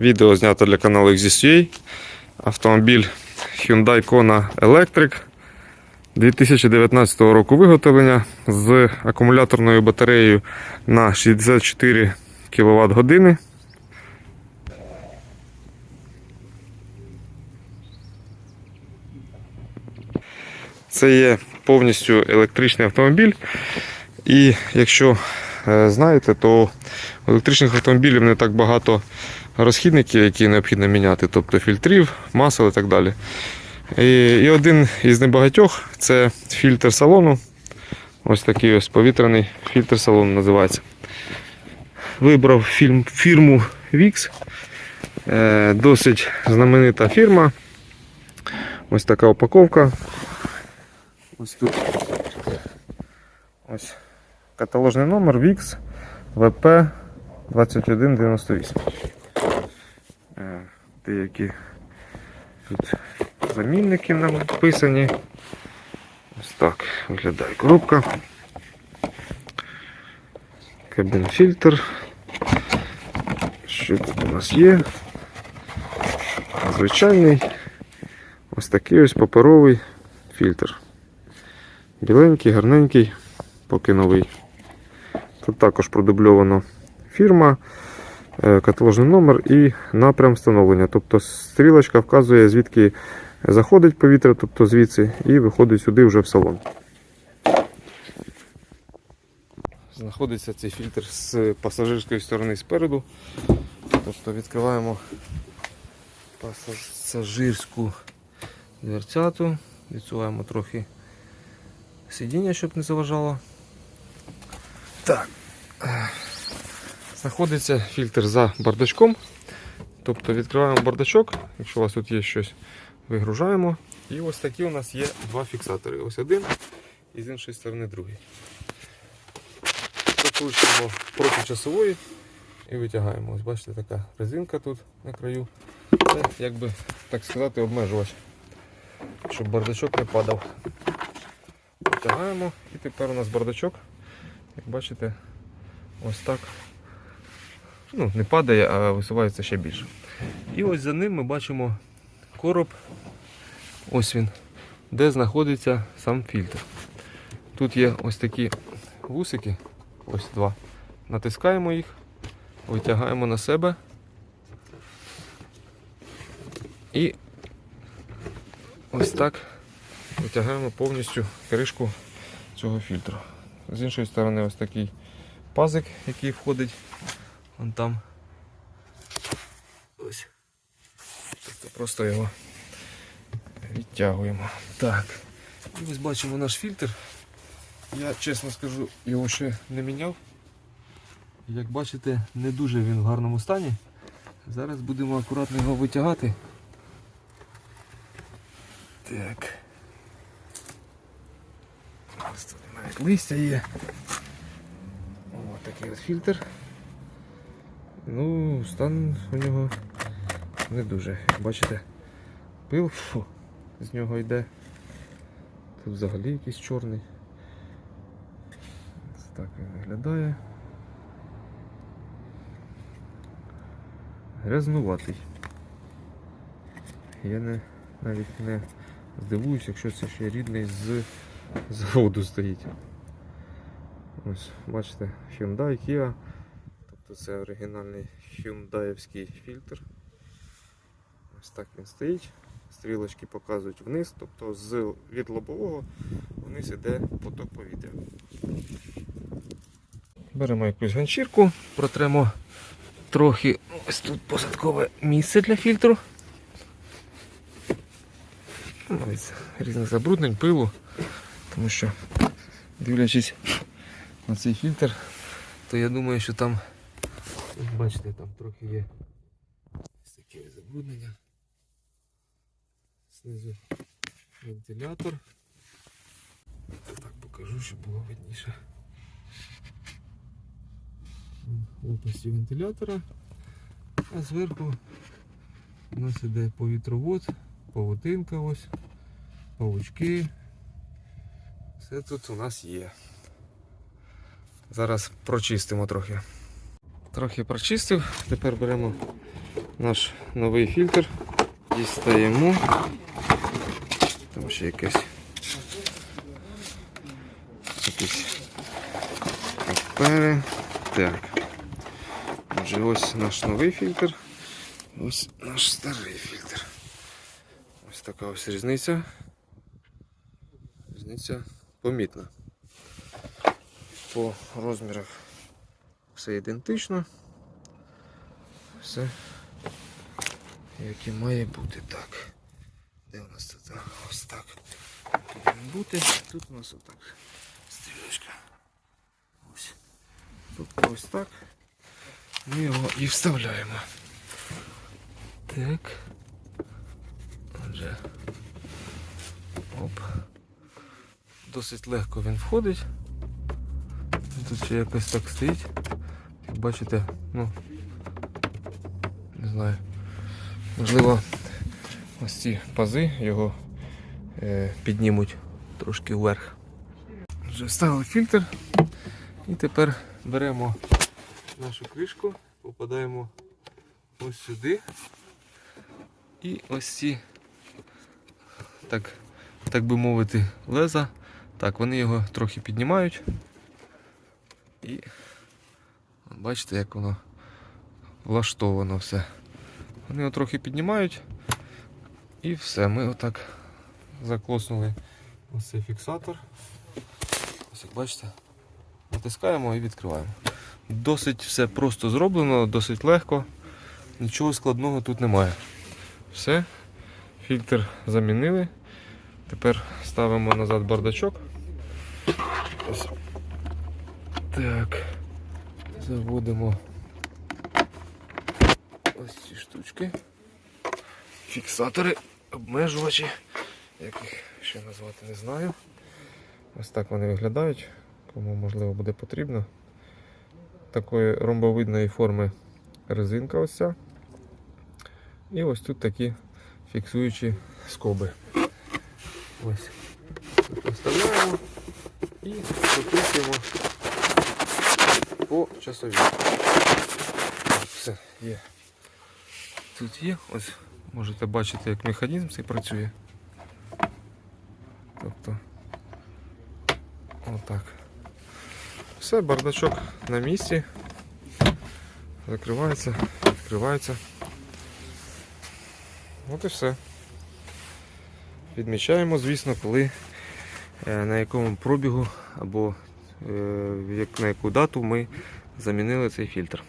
Відео знято для каналу XZUA. Автомобіль Hyundai Kona Electric 2019 року виготовлення з акумуляторною батареєю на 64 кВт години. Це є повністю електричний автомобіль. І якщо е, знаєте, то електричних автомобілів не так багато розхідників, які необхідно міняти, тобто фільтрів, масел і так далі. І, і один із небагатьох це фільтр салону. Ось такий ось повітряний фільтр салону називається. Вибрав фільм, фірму VIX. Е, досить знаменита фірма. Ось така упаковка. Ось тут ось каталожний номер VIX VP 2198. Е, Деякі тут замінники нам написані. Ось так виглядає коробка. Кабін фільтр. Що тут у нас є? Звичайний ось такий ось паперовий фільтр. Біленький, гарненький, поки новий. Тут також продубльовано фірма, е, каталожний номер і напрям встановлення. Тобто стрілочка вказує, звідки заходить повітря, тобто звідси, і виходить сюди вже в салон. Знаходиться цей фільтр з пасажирської сторони спереду. Тобто відкриваємо пасажирську дверцяту, відсуваємо трохи сидіння, щоб не заважало. Так. Знаходиться фільтр за бардачком. Тобто відкриваємо бардачок, якщо у вас тут є щось, вигружаємо. І ось такі у нас є два фіксатори. Ось один і з іншої сторони другий. Закручуємо проти часової і витягаємо. Ось бачите, така резинка тут на краю. Це якби так сказати обмежувач, щоб бардачок не падав. Витягаємо і тепер у нас бардачок, як бачите, ось так. Ну, не падає, а висувається ще більше. І ось за ним ми бачимо короб, ось він, де знаходиться сам фільтр. Тут є ось такі вусики, ось два. Натискаємо їх, витягаємо на себе і ось так витягаємо повністю кришку цього фільтру. З іншої сторони ось такий пазик, який входить вон там. Ось. Тобто просто його відтягуємо. Так. І ось бачимо наш фільтр. Я чесно скажу, його ще не міняв. Як бачите, не дуже він в гарному стані. Зараз будемо акуратно його витягати. Так. Ось тут навіть листя є. Ось такий от фільтр. Ну, стан у нього не дуже. Як бачите, пил фу, з нього йде. Тут взагалі якийсь чорний. Ось так він виглядає. Грязнуватий. Я не, навіть не здивуюсь, якщо це ще рідний з заводу стоїть. Ось, бачите, Hyundai, Kia. Тобто це оригінальний Hyundaiівський фільтр. Ось так він стоїть. Стрілочки показують вниз, тобто з від лобового вниз іде поток повітря. Беремо якусь ганчірку, протремо трохи ось тут посадкове місце для фільтру. Ну, ось різних забруднень, пилу, тому що дивлячись на цей фільтр, то я думаю, що там, ось бачите, там трохи є ось таке забруднення. Знизу вентилятор. Так покажу, щоб було видніше. Лопасті вентилятора, а зверху у нас іде повітровод, павутинка ось, павучки. Все тут у нас є. Зараз прочистимо трохи. Трохи прочистив, тепер беремо наш новий фільтр. Дістаємо. Там ще якесь. Якісь папери. Так. Отже, ось наш новий фільтр. Ось наш старий фільтр. Ось така ось різниця. Різниця помітна. По розмірах все ідентично. Все як і має бути так. Де у нас тут? Ось так. Повинен бути. Тут у нас отак. Стрілочка. Ось. Тобто ось так. Ми його і вставляємо. Так. Отже. Оп. Досить легко він входить. Тут ще якось так стоїть. Бачите, ну не знаю. Можливо, ось ці пази його е, піднімуть трошки вверх. Вже вставили фільтр. І тепер беремо нашу кришку, попадаємо ось сюди. І ось ці, так, так би мовити, леза. Так, вони його трохи піднімають. І бачите, як воно влаштовано все. Вони його трохи піднімають. І все, ми отак заклоснули ось цей фіксатор. Ось як бачите, натискаємо і відкриваємо. Досить все просто зроблено, досить легко. Нічого складного тут немає. Все, фільтр замінили. Тепер ставимо назад бардачок. Так. Заводимо ось ці штучки. Фіксатори, обмежувачі, як їх ще назвати не знаю. Ось так вони виглядають, кому можливо буде потрібно. Такої ромбовидної форми резинка ось ця. І ось тут такі фіксуючі скоби. Ось. Тут Поставляємо і прикручуємо по часовій. Так, Все, є. Тут є, ось можете бачити, як механізм цей працює. Тобто отак. Все, бардачок на місці. Закривається, відкривається. От і все. Відмічаємо, звісно, коли е, на якому пробігу або на яку дату ми замінили цей фільтр.